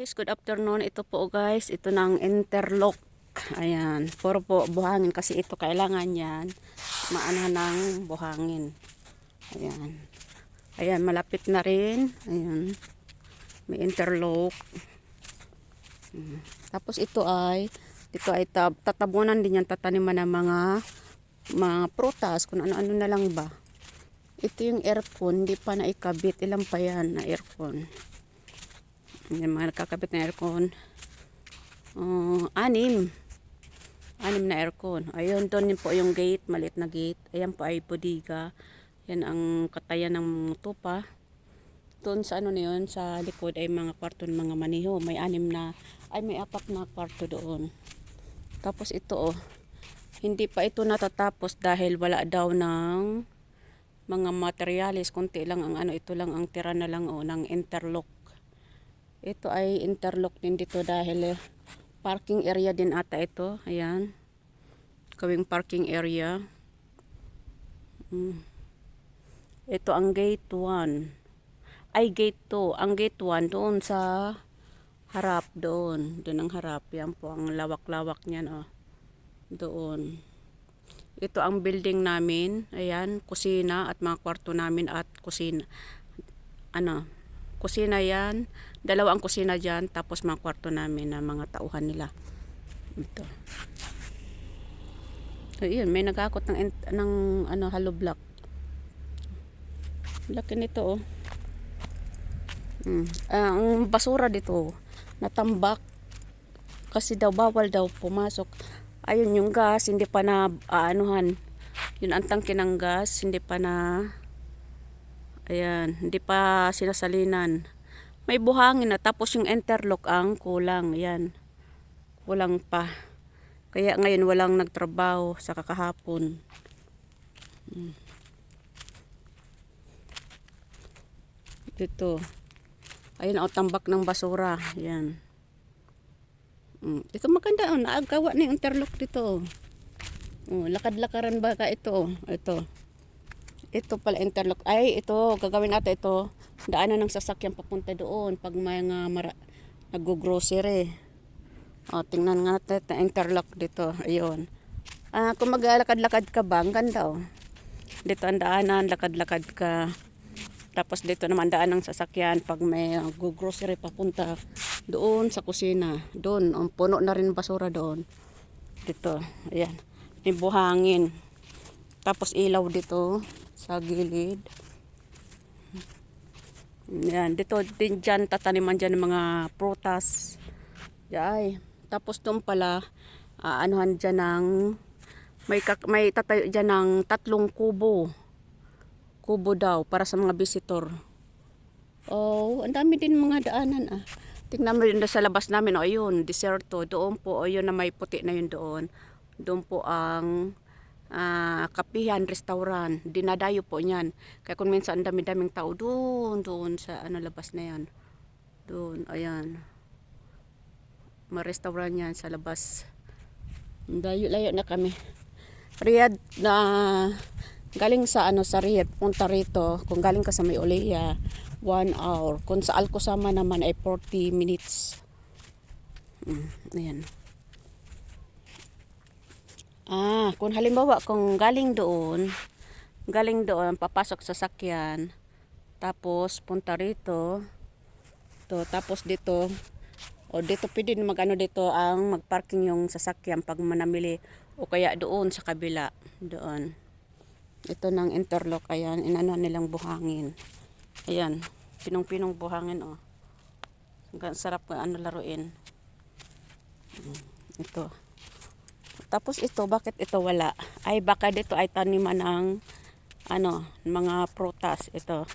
Guys, good afternoon. Ito po guys, ito ng interlock. Ayan, puro po buhangin kasi ito kailangan yan maanahan ng buhangin. Ayan. Ayan, malapit na rin. Ayan. May interlock. Mm. Tapos ito ay dito ay tab tatabunan din yan tataniman ng mga mga prutas kung ano-ano na lang ba. Ito yung aircon, hindi pa naikabit. Ilan pa yan na aircon? Yung mga nakakabit na aircon. Uh, anim. Anim na aircon. Ayun, doon din po yung gate, maliit na gate. Ayan po ay bodega. Yan ang katayan ng tupa. Doon sa ano na yun, sa likod ay mga kwarto ng mga maniho. May anim na, ay may apat na kwarto doon. Tapos ito oh, hindi pa ito natatapos dahil wala daw ng mga materialis. Kunti lang ang ano, ito lang ang tira na lang oh, ng interlock. Ito ay interlock din dito dahil eh, parking area din ata ito. Ayan. Gawing parking area. Mm. Ito ang gate 1. Ay gate 2. Ang gate 1 doon sa harap doon. Doon ang harap. Yan po ang lawak-lawak niyan oh. Doon. Ito ang building namin. Ayan, kusina at mga kwarto namin at kusina. Ano, kusina yan. Dalawa ang kusina dyan. Tapos mga kwarto namin na mga tauhan nila. Ito. So, yun, may nagakot ng, ng ano, hollow block. Laki nito, oh. Mm. Ah, ang basura dito, natambak. Kasi daw, bawal daw pumasok. Ayun, yung gas, hindi pa na, aanuhan. Yun ang tangke ng gas, hindi pa na, ayan, hindi pa sinasalinan. May buhangin na, tapos yung interlock ang kulang, yan. Kulang pa. Kaya ngayon walang nagtrabaho sa kakahapon. Mm. Dito. Ayun, o, tambak ng basura. Yan. Mm. Ito maganda, oh, naagawa na yung interlock dito. Oh, lakad-lakaran ba ito? Ito. Ito pala interlock. Ay, ito, gagawin natin ito. Daanan ng sasakyan papunta doon pag may nga mara, nag-grocery. O, tingnan nga natin na interlock dito. Ayun. Ah, kung maglalakad-lakad ka ba, ang ganda oh. Dito ang daanan, lakad-lakad ka. Tapos dito naman daan ng sasakyan pag may uh, grocery papunta doon sa kusina. Doon, ang puno na rin basura doon. Dito, ayan. May buhangin. Tapos ilaw dito sa gilid. Yan, dito din dyan, tataniman dyan ng mga prutas. Yay. Tapos doon pala, uh, anuhan dyan ng, may, kak, may tatayo dyan ng tatlong kubo. Kubo daw, para sa mga visitor. Oh, ang dami din mga daanan ah. Tingnan mo yun sa labas namin, o oh, yun, deserto. Doon po, o oh, yun na may puti na yun doon. Doon po ang uh, kapihan, restaurant. Dinadayo po niyan. Kaya kung minsan dami-daming tao doon, doon sa ano labas na yan. Doon, ayan ma-restaurant yan sa labas. Layo-layo na kami. Riyadh na galing sa ano sa Riyadh punta rito kung galing ka sa may Oleya 1 hour kung sa Alcosama naman ay 40 minutes mm, ayan ah kung halimbawa kung galing doon galing doon papasok sa sakyan tapos punta rito to tapos dito o dito pwede magano dito ang magparking yung sasakyan pag manamili o kaya doon sa kabila. Doon. Ito ng interlock. Ayan. Inano nilang buhangin. Ayan. Pinong-pinong buhangin oh. Ang sarap ano laruin. Ito. Tapos ito, bakit ito wala? Ay baka dito ay taniman ng ano, mga prutas. Ito.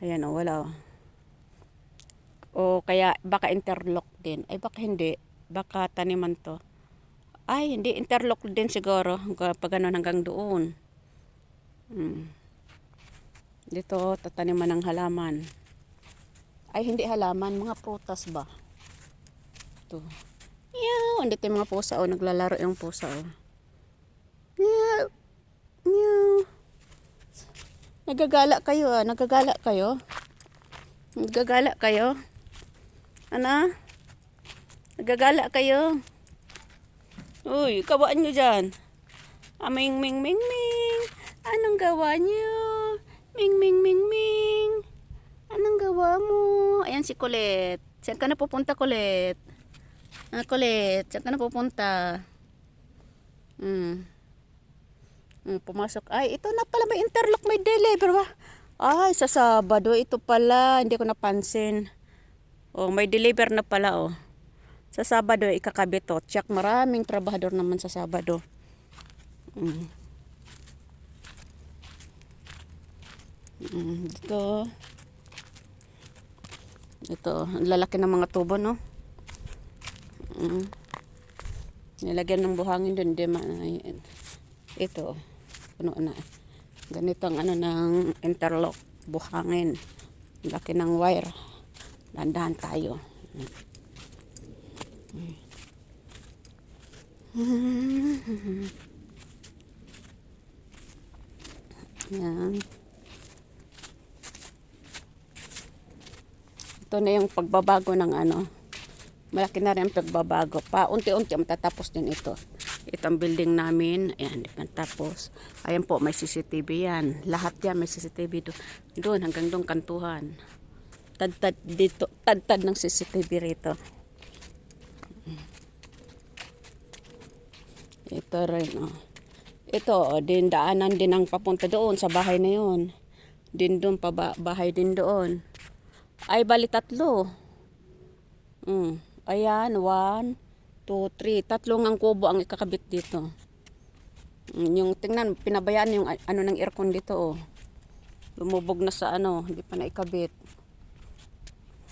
Ayan oh, wala oh. O kaya baka interlock din. Ay baka hindi. Baka taniman to. Ay hindi interlock din siguro. Pag ano hanggang doon. Hmm. Dito tataniman ng halaman. Ay hindi halaman. Mga prutas ba? Ito. Andito yung mga pusa o. Naglalaro yung pusa o. Yaw! Yaw! Nagagala kayo ah. Nagagala kayo. Nagagala kayo. Ano? Nagagala kayo? Uy, kawaan nyo dyan. Aming ming ming ming. Anong gawa nyo? Ming ming ming ming. Anong gawa mo? Ayan si Colette. Saan ka na Colette? Ah, Colette, saan ka na pupunta? Hmm. Hmm, pumasok. Ay, ito na pala may interlock, may deliver ba? Ay, sa Sabado, ito pala. Hindi ko napansin. Oh, may deliver na pala, oh. Sa Sabado, ikakabit to. Tsak, maraming trabahador naman sa Sabado. Mm. Mm, dito. Ito, lalaki ng mga tubo, no? Mm. Nilagyan ng buhangin doon, di man. Ito, puno na. Ganito ang ano ng interlock, buhangin. Laki ng wire. Dandahan tayo. Yan. Ito na yung pagbabago ng ano. Malaki na rin pagbabago. Pa, unti-unti matatapos din ito. Ito ang building namin. Ayan, di tapos. Ayan po, may CCTV yan. Lahat yan may CCTV doon. Doon, hanggang doon kantuhan. Tad-tad dito. Tad-tad ng CCTV rito. Ito rin, oh. Ito, oh, din daanan din ang papunta doon sa bahay na yun. Din doon, pa bahay din doon. Ay, bali tatlo. Mm. Ayan, one, two, three. Tatlong ang kubo ang ikakabit dito. Mm, yung tingnan, pinabayaan yung ano ng aircon dito, oh. Lumubog na sa ano, hindi pa naikabit.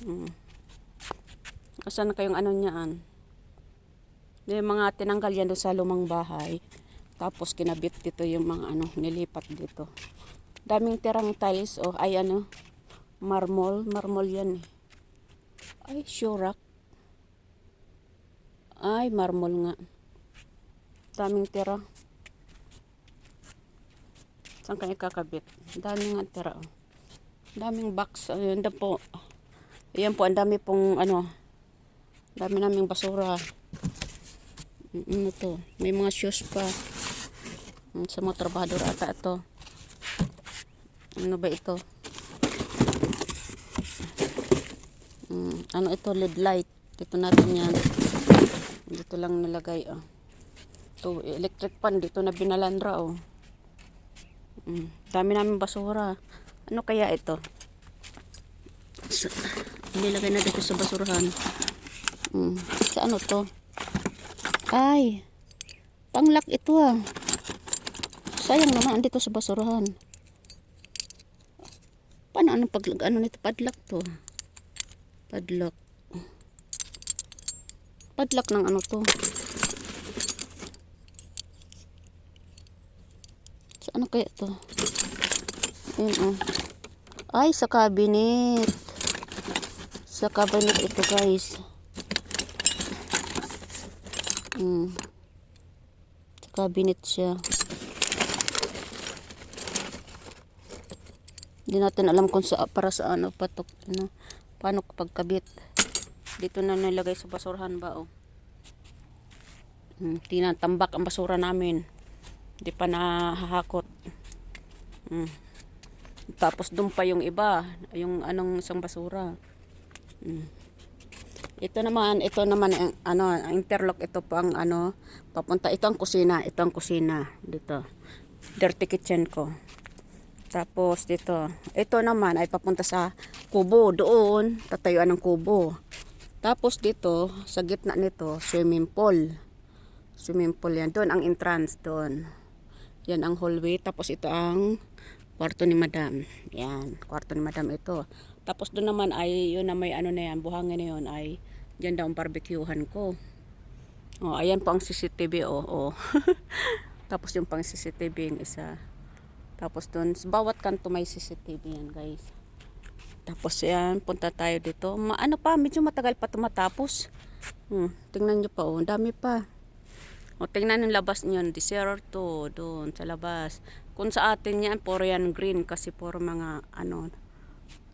Mm. Asan na kayong ano niyan? Yung mga tinanggal yan doon sa lumang bahay. Tapos kinabit dito yung mga ano, nilipat dito. Daming tirang tiles, oh. Ay ano, marmol. Marmol yan eh. Ay, shurak. Ay, marmol nga. Daming tira. Saan kayo kakabit? Daming nga tira. oh. Daming box. Ayun na po. Ayan po, ang dami pong ano. Dami naming basura. Mm, Ano to? May mga shoes pa. Mm, Sa mga trabahador ata ito. Ano ba ito? Mm, ano ito? LED light. Dito natin yan. Dito lang nilagay. Oh. Ito, electric pan. Dito na binalandra. Oh. Mm, dami namin basura. Ano kaya ito? Sa, nilagay na dito sa basurahan. Mm, sa ano to? Ay, panglak ito ah. Sayang naman andito sa basurahan. Paano anong pag ano nito padlock to? Padlock. Padlock ng ano to? Sa ano kaya to? Ayun oh. Ay, sa cabinet. Sa cabinet ito guys. Hmm. Sa cabinet siya. Hindi natin alam kung sa, para sa ano, patok, ano, paano pagkabit. Dito na nilagay sa basurahan ba, oh. Hmm, tinatambak ang basura namin. Hindi pa nahahakot. Hmm. Tapos doon pa yung iba, yung anong isang basura. Hmm. Ito naman, ito naman ang ano, ang interlock ito po ang ano, papunta ito ang kusina, ito ang kusina dito. Dirty kitchen ko. Tapos dito, ito naman ay papunta sa kubo doon, tatayuan ng kubo. Tapos dito, sa gitna nito, swimming pool. Swimming pool yan. Doon ang entrance doon. Yan ang hallway. Tapos ito ang kwarto ni madam. Yan, kwarto ni madam ito. Tapos doon naman ay, yun na may ano na yan, buhangin na yun ay, dyan daw ang barbecuehan ko. Oh, ayan po ang CCTV, oh. oh. Tapos yung pang CCTV yung isa. Tapos doon, bawat kanto may CCTV yan, guys. Tapos yan, punta tayo dito. Ma ano pa, medyo matagal pa tumatapos. Hmm, tingnan nyo pa, oh. Dami pa. O, tingnan yung labas niyon, desert to, doon, sa labas. Kung sa atin yan, puro yan green kasi puro mga, ano,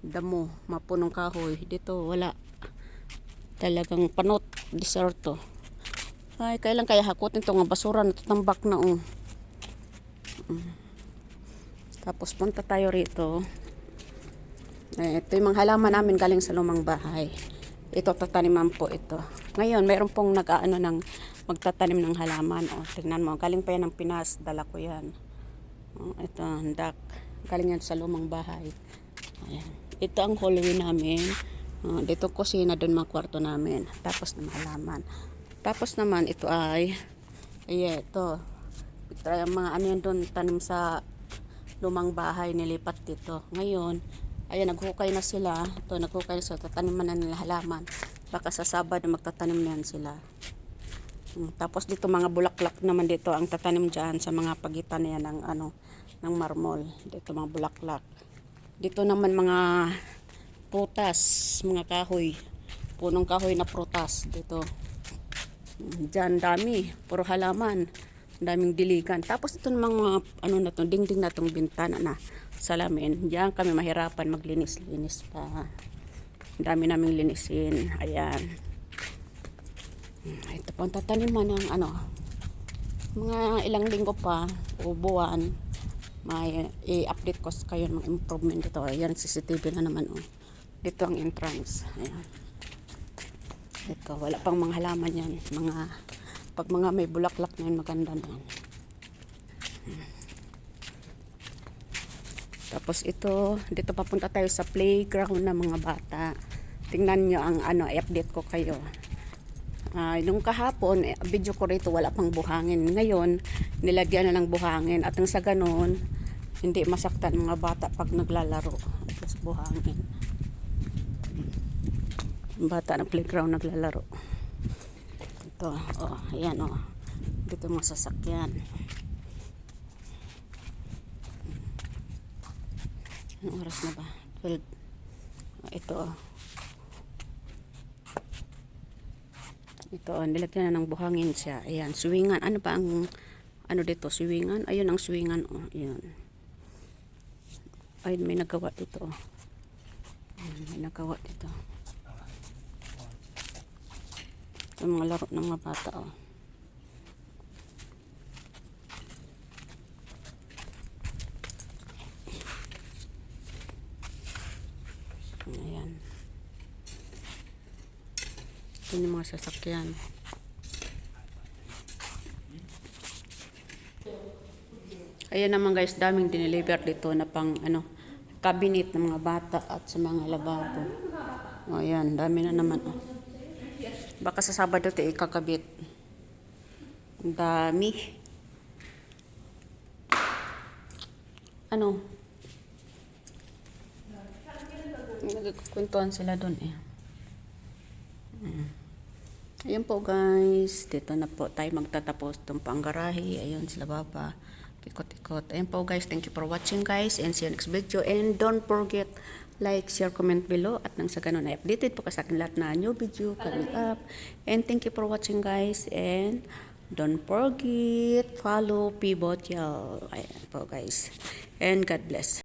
damo, mapunong kahoy. Dito, wala. Talagang panot, diserto. Ay, kailan kaya hakutin to nga basura na tambak na oh. Mm. Tapos punta tayo rito. Eh, ito yung mga halaman namin galing sa lumang bahay. Ito tataniman po ito. Ngayon, mayroon pong nag-aano ng magtatanim ng halaman. O, tingnan mo, galing pa yan ng Pinas. Dala ko yan. O, ito, dak. Galing yan sa lumang bahay. Ayan. Ito ang hallway namin. O, dito kusina, doon mga kwarto namin. Tapos na halaman. Tapos naman, ito ay, ay ito. Ito mga ano yan doon, tanim sa lumang bahay, nilipat dito. Ngayon, ayan, naghukay na sila. Ito, naghukay na sila. Tataniman na nila halaman. Baka sa Sabado magtatanim na yan sila. Mm, Tapos dito mga bulaklak naman dito ang tatanim dyan sa mga pagitan na yan ng ano ng marmol. Dito mga bulaklak. Dito naman mga prutas, mga kahoy. Punong kahoy na prutas dito. Mm, Dyan dami, puro halaman. Daming diligan. Tapos ito namang mga ano na to, dingding na tong bintana na salamin. Diyan kami mahirapan maglinis-linis pa. Dami naming linisin. Ayan. Ito po ang tataniman ng ano, mga ilang linggo pa o buwan may i-update ko sa kayo ng improvement dito. Ayan, CCTV na naman. Oh. Dito ang entrance. Ayan. Ito, wala pang mga halaman yan. Mga, pag mga may bulaklak na yun, maganda na yan. Tapos ito, dito papunta tayo sa playground ng mga bata. Tingnan nyo ang ano, i-update ko kayo. Ah, nung kahapon, eh, video ko rito wala pang buhangin. Ngayon, nilagyan na ng buhangin. At nang sa ganun, hindi masaktan mga bata pag naglalaro. Tapos buhangin. Ang bata ng playground naglalaro. Ito, oh, ayan oh. Dito mga sasakyan. Anong oras na ba? 12. Ah, Ito oh. Ito, oh, nilagyan na ng buhangin siya. Ayan, swingan. Ano ba ang, ano dito, swingan? Ayun ang swingan, oh. Ayan. Ayun, may nagawa dito, oh. May nagawa dito. Ito mga laro ng mga bata, oh. Ayan. Ito yung mga sasakyan. Ayan naman guys, daming dineliver dito na pang ano, cabinet ng mga bata at sa mga lababo. O ayan, dami na naman. Oh. Baka sa Sabado ito ikakabit. Ang dami. Ano? Nagkukwentuhan sila doon eh. Mm. Ayan po guys, dito na po tayo magtatapos itong panggarahe. Ayun sila baba. Ikot-ikot. Ayan po guys, thank you for watching guys and see you next video. And don't forget, like, share, comment below. At nang sa ganun ay updated po ka sa akin lahat na new video coming up. And thank you for watching guys and don't forget, follow Pivot Ayan po guys. And God bless.